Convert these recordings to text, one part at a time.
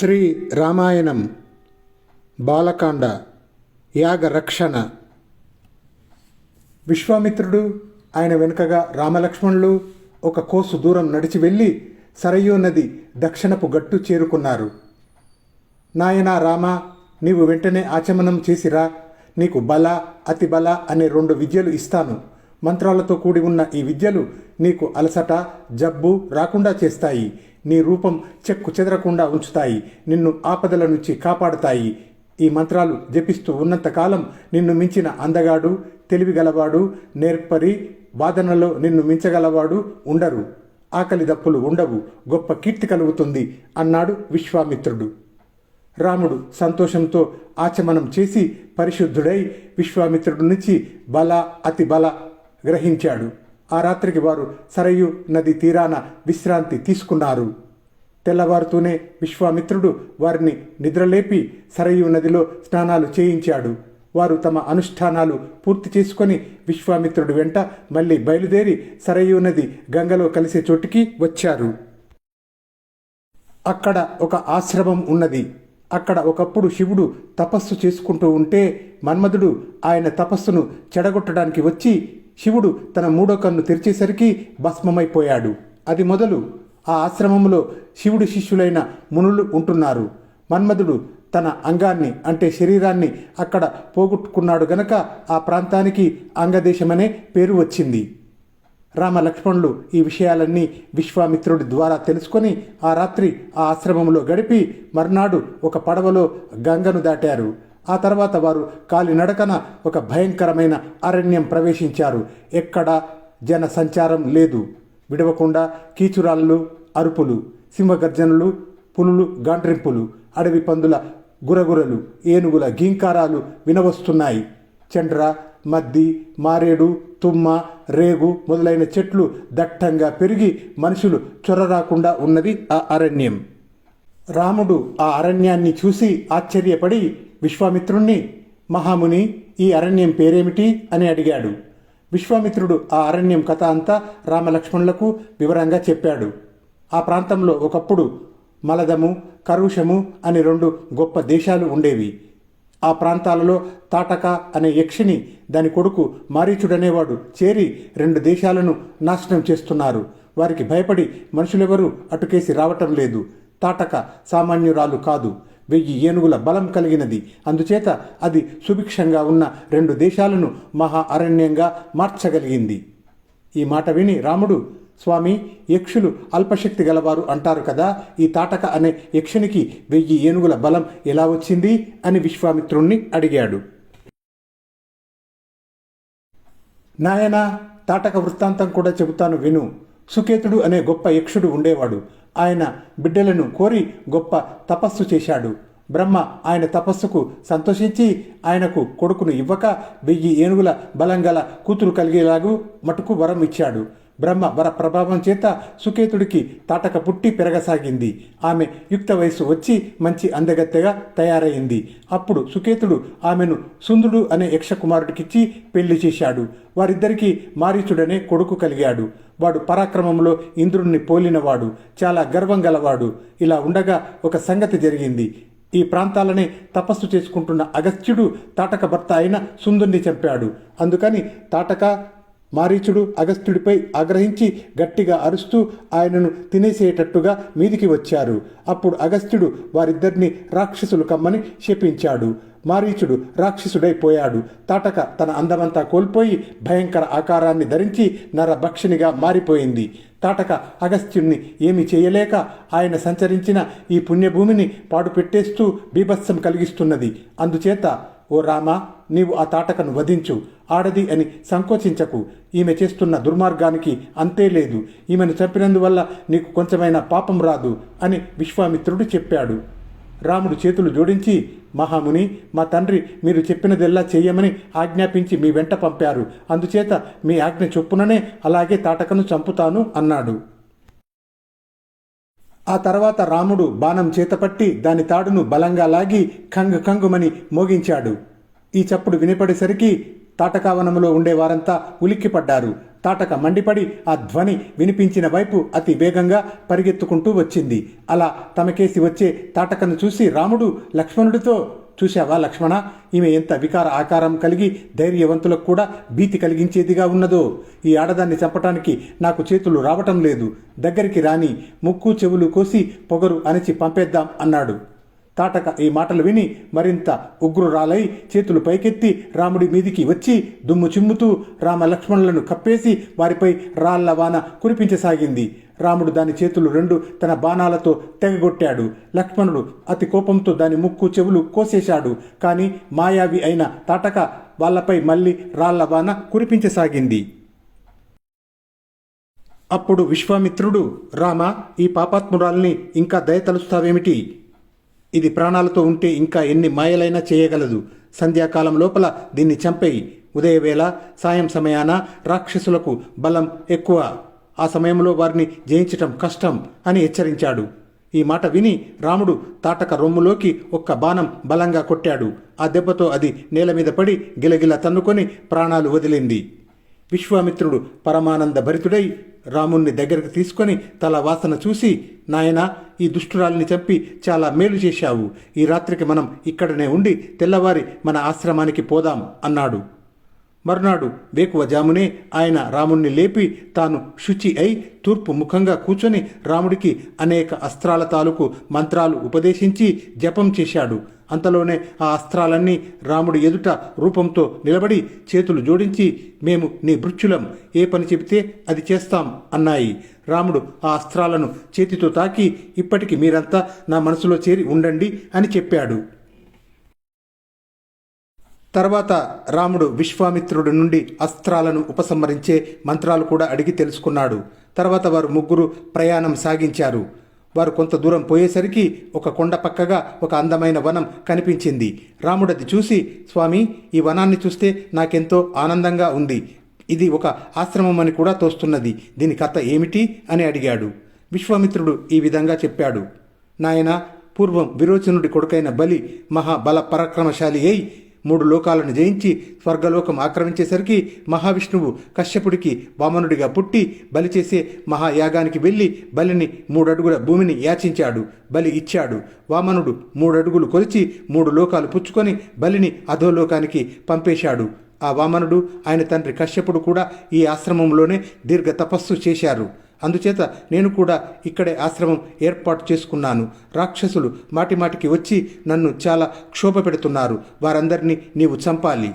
శ్రీ రామాయణం బాలకాండ యాగ రక్షణ. విశ్వామిత్రుడు ఆయన వెనుకగా రామలక్ష్మణులు ఒక కోసు దూరం నడిచి వెళ్ళి సరయూ నది దక్షిణపు గట్టు చేరుకున్నారు. నాయనా రామ నీవు వెంటనే ఆచమనం చేసిరా. నీకు బల అతి బల అనే రెండు విద్యలు ఇస్తాను. మంత్రాలతో కూడి ఉన్న ఈ విద్యలు నీకు అలసట జబ్బు రాకుండా చేస్తాయి. నీ రూపం చెక్కు చెదరకుండా ఉంచుతాయి. నిన్ను ఆపదల నుంచి కాపాడుతాయి. ఈ మంత్రాలు జపిస్తూ ఉన్నంతకాలం నిన్ను మించిన అందగాడు తెలివిగలవాడు నేర్పరి వాదనలో నిన్ను మించగలవాడు ఉండరు. ఆకలి దప్పులు ఉండవు. గొప్ప కీర్తి కలుగుతుంది అన్నాడు విశ్వామిత్రుడు. రాముడు సంతోషంతో ఆచమనం చేసి పరిశుద్ధుడై విశ్వామిత్రుడి నుంచి బల అతి బల గ్రహించాడు. ఆ రాత్రికి వారు సరయు నది తీరాన విశ్రాంతి తీసుకున్నారు. తెల్లవారుతూనే విశ్వామిత్రుడు వారిని నిద్రలేపి సరయు నదిలో స్నానాలు చేయించాడు. వారు తమ అనుష్ఠానాలు పూర్తి చేసుకొని విశ్వామిత్రుడి వెంట మళ్ళీ బయలుదేరి సరయు నది గంగలో కలిసే చోటికి వచ్చారు. అక్కడ ఒక ఆశ్రమం ఉన్నది. అక్కడ ఒకప్పుడు శివుడు తపస్సు చేసుకుంటూ ఉంటే మన్మధుడు ఆయన తపస్సును చెడగొట్టడానికి వచ్చి శివుడు తన మూడో కన్ను తెరిచేసరికి భస్మమైపోయాడు. అది మొదలు ఆ ఆశ్రమంలో శివుడి శిష్యులైన మునులు ఉంటున్నారు. మన్మధుడు తన అంగాన్ని అంటే శరీరాన్ని అక్కడ పోగొట్టుకున్నాడు గనక ఆ ప్రాంతానికి అంగదేశమనే పేరు వచ్చింది. రామ లక్ష్మణులు ఈ విషయాలన్నీ విశ్వామిత్రుడి ద్వారా తెలుసుకొని ఆ రాత్రి ఆ ఆశ్రమంలో గడిపి మర్నాడు ఒక పడవలో గంగను దాటారు. ఆ తర్వాత వారు కాలినడకన ఒక భయంకరమైన అరణ్యం ప్రవేశించారు. ఎక్కడ? జన సంచారం లేదు. విడవకుండా కీచురాళ్ళు అరుపులు సింహగర్జనలు పులులు గాండ్రింపులు అడవి పందుల గురగురలు ఏనుగుల గీంకారాలు వినవస్తున్నాయి. చండ్ర మద్ది మారేడు తుమ్మ రేగు మొదలైన చెట్లు దట్టంగా పెరిగి మనుషులు చొరరాకుండా ఉన్నది ఆ అరణ్యం. రాముడు ఆ అరణ్యాన్ని చూసి ఆశ్చర్యపడి విశ్వామిత్రుణ్ణి మహాముని ఈ అరణ్యం పేరేమిటి అని అడిగాడు. విశ్వామిత్రుడు ఆ అరణ్యం కథ అంతా రామలక్ష్మణులకు వివరంగా చెప్పాడు. ఆ ప్రాంతంలో ఒకప్పుడు మలదము కరుషము అని రెండు గొప్ప దేశాలు ఉండేవి. ఆ ప్రాంతాలలో తాటక అనే యక్షిని దాని కొడుకు మారీచుడనేవాడు చేరి రెండు దేశాలను నాశనం చేస్తున్నారు. వారికి భయపడి మనుషులెవరూ అటుకేసి రావటం లేదు. తాటక సామాన్యురాలు కాదు. వెయ్యి ఏనుగుల బలం కలిగినది. అందుచేత అది సుభిక్షంగా ఉన్న రెండు దేశాలను మహా అరణ్యంగా మార్చగలిగింది. ఈ మాట విని రాముడు స్వామి యక్షులు అల్పశక్తి గలవారు అంటారు కదా ఈ తాటక అనే యక్షునికి వెయ్యి ఏనుగుల బలం ఎలా వచ్చింది? అని విశ్వామిత్రుణ్ణి అడిగాడు. నాయనా తాటక వృత్తాంతం కూడా చెబుతాను విను. సుకేతుడు అనే గొప్ప యక్షుడు ఉండేవాడు. ఆయన బిడ్డలను కోరి గొప్ప తపస్సు చేశాడు. బ్రహ్మ ఆయన తపస్సుకు సంతోషించి ఆయనకు కొడుకును ఇవ్వక వెయ్యి ఏనుగుల బలంగల కూతురు కలిగేలాగూ మటుకు వరం ఇచ్చాడు బ్రహ్మ వర ప్రభావం చేత సుకేతుడికి తాటక పుట్టి పెరగసాగింది. ఆమె యుక్త వయసు వచ్చి మంచి అందగత్తెగా తయారైంది. అప్పుడు సుకేతుడు ఆమెను సుందుడు అనే యక్షకుమారుడికిచ్చి పెళ్ళి చేశాడు. వారిద్దరికీ మారీచుడనే కొడుకు కలిగాడు. వాడు పరాక్రమంలో ఇంద్రుణ్ణి పోలినవాడు. చాలా గర్వం గలవాడు. ఇలా ఉండగా ఒక సంగతి జరిగింది. ఈ ప్రాంతాలనే తపస్సు చేసుకుంటున్న అగస్త్యుడు తాటక భర్త అయిన సుందుణ్ణి చంపాడు. అందుకని తాటక మారీచుడు అగస్త్యుడిపై ఆగ్రహించి గట్టిగా అరుస్తూ ఆయనను తినేసేటట్టుగా మీదికి వచ్చారు. అప్పుడు అగస్త్యుడు వారిద్దరిని రాక్షసులు కమ్మని శపించాడు. మారీచుడు రాక్షసుడైపోయాడు. తాటక తన అందమంతా కోల్పోయి భయంకర ఆకారాన్ని ధరించి నరభక్షినిగా మారిపోయింది. తాటక అగస్త్యుణ్ణి ఏమి చేయలేక ఆయన సంచరించిన ఈ పుణ్యభూమిని పాడు పెట్టేస్తూ బీభత్సం కలిగిస్తున్నది. అందుచేత ఓ రామ నీవు ఆ తాటకను వధించు. ఆడది అని సంకోచించకు. ఈమె చేస్తున్న దుర్మార్గానికి అంతే లేదు. ఈమెను చంపినందువల్ల నీకు కొంచెమైనా పాపం రాదు అని విశ్వామిత్రుడు చెప్పాడు. రాముడు చేతులు జోడించి మహాముని మా తండ్రి మీరు చెప్పినదెల్లా చేయమని ఆజ్ఞాపించి మీ వెంట పంపారు. అందుచేత మీ ఆజ్ఞ చొప్పుననే అలాగే తాటకను చంపుతాను అన్నాడు. ఆ తర్వాత రాముడు బాణం చేతపట్టి దాని తాడును బలంగా లాగి కంగు కంగుమని మోగించాడు. ఈ చప్పుడు వినపడేసరికి తాటకావనంలో ఉండే వారంతా ఉలిక్కిపడ్డారు. తాటక మండిపడి ఆ ధ్వని వినిపించిన వైపు అతి వేగంగా పరిగెత్తుకుంటూ వచ్చింది. అలా తమకేసి వచ్చే తాటకను చూసి రాముడు లక్ష్మణుడితో చూశావా లక్ష్మణ ఈమె ఎంత వికార ఆకారం కలిగి ధైర్యవంతులకు కూడా భీతి కలిగించేదిగా ఉన్నదో. ఈ ఆడదాన్ని చంపటానికి నాకు చేతులు రావటం లేదు. దగ్గరికి రాని ముక్కు చెవులు కోసి పొగరు అణచి పంపేద్దాం అన్నాడు. తాటక ఈ మాటలు విని మరింత ఉగ్రురాలై చేతులు పైకెత్తి రాముడి మీదికి వచ్చి దుమ్ము చిమ్ముతూ రామ లక్ష్మణులను కప్పేసి వారిపై రాళ్ళ వాన కురిపించసాగింది. రాముడు దాని చేతులు రెండు తన బాణాలతో తెగగొట్టాడు. లక్ష్మణుడు అతి కోపంతో దాని ముక్కు చెవులు కోసేశాడు. కానీ మాయావి అయిన తాటక వాళ్ళపై మళ్ళీ రాళ్ళ వాన కురిపించసాగింది. అప్పుడు విశ్వామిత్రుడు రామ ఈ పాపాత్మురాల్ని ఇంకా దయతలుస్తావేమిటి ఇది ప్రాణాలతో ఉంటే ఇంకా ఎన్ని మాయలైనా చేయగలదు. సంధ్యాకాలం లోపల దీన్ని చంపేయి. ఉదయవేళ సాయం సమయాన రాక్షసులకు బలం ఎక్కువ. ఆ సమయంలో వారిని జయించటం కష్టం అని హెచ్చరించాడు. ఈ మాట విని రాముడు తాటక రొమ్ములోకి ఒక్క బాణం బలంగా కొట్టాడు. ఆ దెబ్బతో అది నేల మీద పడి గిలగిల తన్నుకొని ప్రాణాలు వదిలింది. విశ్వామిత్రుడు పరమానంద భరితుడై రాముణ్ణి దగ్గరకు తీసుకొని తల వాసన చూసి నాయన ఈ దుష్టురాల్ని చంపి చాలా మేలు చేశావు. ఈ రాత్రికి మనం ఇక్కడనే ఉండి తెల్లవారి మన ఆశ్రమానికి పోదాం అన్నాడు. మరునాడు వేకువజామునే ఆయన రాముణ్ణి లేపి తాను శుచి అయి తూర్పు ముఖంగా కూర్చొని రాముడికి అనేక అస్త్రాల తాలూకు మంత్రాలు ఉపదేశించి జపం చేశాడు. అంతలోనే ఆ అస్త్రాలన్నీ రాముడి ఎదుట రూపంతో నిలబడి చేతులు జోడించి మేము నీ భృత్యులం ఏ పని చెబితే అది చేస్తాం అన్నాయి. రాముడు ఆ అస్త్రాలను చేతితో తాకి ఇప్పటికి మీరంతా నా మనసులో చేరి ఉండండి అని చెప్పాడు. తర్వాత రాముడు విశ్వామిత్రుడి నుండి అస్త్రాలను ఉపసంహరించే మంత్రాలు కూడా అడిగి తెలుసుకున్నాడు. తర్వాత వారు ముగ్గురు ప్రయాణం సాగించారు. వారు కొంత దూరం పోయేసరికి ఒక కొండ పక్కగా ఒక అందమైన వనం కనిపించింది. రాముడది చూసి స్వామి ఈ వనాన్ని చూస్తే నాకెంతో ఆనందంగా ఉంది. ఇది ఒక ఆశ్రమం అని కూడా తోస్తున్నది. దీని కథ ఏమిటి? అని అడిగాడు. విశ్వామిత్రుడు ఈ విధంగా చెప్పాడు. నాయన పూర్వం విరోచనుడి కొడుకైన బలి మహాబల పరాక్రమశాలి అయి మూడు లోకాలను జయించి స్వర్గలోకం ఆక్రమించేసరికి మహావిష్ణువు కశ్యపుడికి వామనుడిగా పుట్టి బలి చేసే మహాయాగానికి వెళ్ళి బలిని మూడడుగుల భూమిని యాచించాడు బలి ఇచ్చాడు. వామనుడు మూడడుగులు కొలిచి మూడు లోకాలు పుచ్చుకొని బలిని అధోలోకానికి పంపేశాడు. ఆ వామనుడు ఆయన తండ్రి కశ్యపుడు కూడా ఈ ఆశ్రమంలోనే దీర్ఘ తపస్సు చేశారు. అందుచేత నేను కూడా ఇక్కడే ఆశ్రమం ఏర్పాటు చేసుకున్నాను. రాక్షసులు మాటిమాటికి వచ్చి నన్ను చాలా క్షోభ పెడుతున్నారు వారందరినీ నీవు చంపాలి.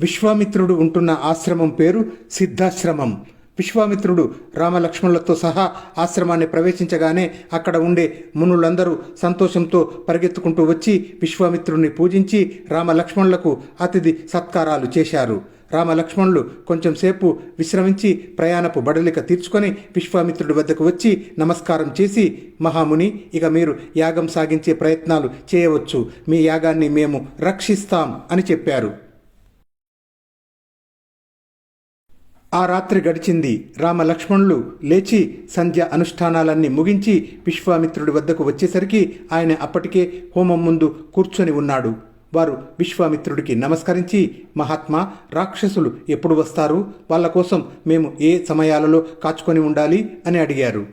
విశ్వామిత్రుడు ఉంటున్న ఆశ్రమం పేరు సిద్ధాశ్రమం. విశ్వామిత్రుడు రామలక్ష్మణులతో సహా ఆశ్రమాన్ని ప్రవేశించగానే అక్కడ ఉండే మునులందరూ సంతోషంతో పరిగెత్తుకుంటూ వచ్చి విశ్వామిత్రుడిని పూజించి రామలక్ష్మణులకు అతిథి సత్కారాలు చేశారు. రామలక్ష్మణులు కొంచెం సేపు విశ్రమించి ప్రయాణపు బడలిక తీర్చుకొని విశ్వామిత్రుడి వద్దకు వచ్చి నమస్కారం చేసి మహాముని ఇక మీరు యాగం సాగించే ప్రయత్నాలు చేయవచ్చు. మీ యాగాన్ని మేము రక్షిస్తాం అని చెప్పారు. ఆ రాత్రి గడిచింది. రామలక్ష్మణులు లేచి సంధ్య అనుష్ఠానాలన్నీ ముగించి విశ్వామిత్రుడి వద్దకు వచ్చేసరికి ఆయన అప్పటికే హోమం ముందు కూర్చొని ఉన్నాడు. వారు విశ్వామిత్రుడికి నమస్కరించి మహాత్మా రాక్షసులు ఎప్పుడు వస్తారు? వాళ్ళ కోసం మేము ఏ సమయాలలో కాచుకొని ఉండాలి? అని అడిగారు.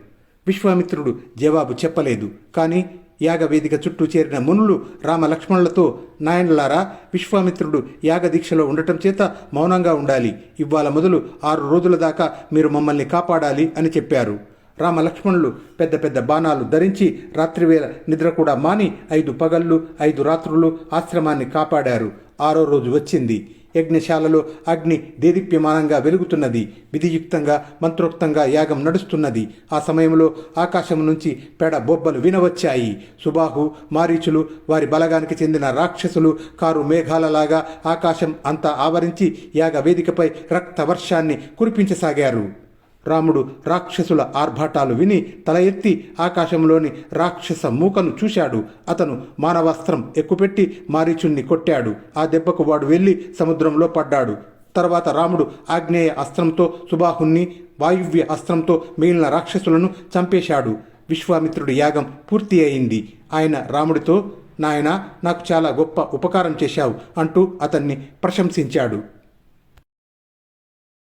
విశ్వామిత్రుడు జవాబు చెప్పలేదు. కానీ యాగవేదిక చుట్టూ చేరిన మునులు రామలక్ష్మణులతో నాయనలారా విశ్వామిత్రుడు యాగదీక్షలో ఉండటం చేత మౌనంగా ఉండాలి. ఇవాళ మొదలు ఆరు రోజుల దాకా మీరు మమ్మల్ని కాపాడాలి అని చెప్పారు. రామలక్ష్మణులు పెద్ద పెద్ద బాణాలు ధరించి రాత్రివేళ నిద్ర కూడా మాని ఐదు పగళ్ళు ఐదు రాత్రులు ఆశ్రమాన్ని కాపాడారు. ఆరో రోజు వచ్చింది. యజ్ఞశాలలో అగ్ని దేదీప్యమానంగా వెలుగుతున్నది. విధియుక్తంగా మంత్రోక్తంగా యాగం నడుస్తున్నది. ఆ సమయంలో ఆకాశం నుంచి పెడ బొబ్బలు వినవచ్చాయి. సుబాహు మారీచులు వారి బలగానికి చెందిన రాక్షసులు కారు మేఘాలలాగా ఆకాశం అంతా ఆవరించి యాగ వేదికపై రక్తవర్షాన్ని కురిపించసాగారు. రాముడు రాక్షసుల ఆర్భాటాలు విని తల ఎత్తి ఆకాశంలోని రాక్షస మూకను చూశాడు. అతను మానవాస్త్రం ఎక్కుపెట్టి మారీచుణ్ణి కొట్టాడు. ఆ దెబ్బకు వాడు వెళ్ళి సముద్రంలో పడ్డాడు. తర్వాత రాముడు ఆగ్నేయ అస్త్రంతో సుబాహుణ్ణి వాయువ్య అస్త్రంతో మిగిలిన రాక్షసులను చంపేశాడు. విశ్వామిత్రుడి యాగం పూర్తి అయింది. ఆయన రాముడితో నాయన నాకు చాలా గొప్ప ఉపకారం చేశావు అంటూ అతన్ని ప్రశంసించాడు.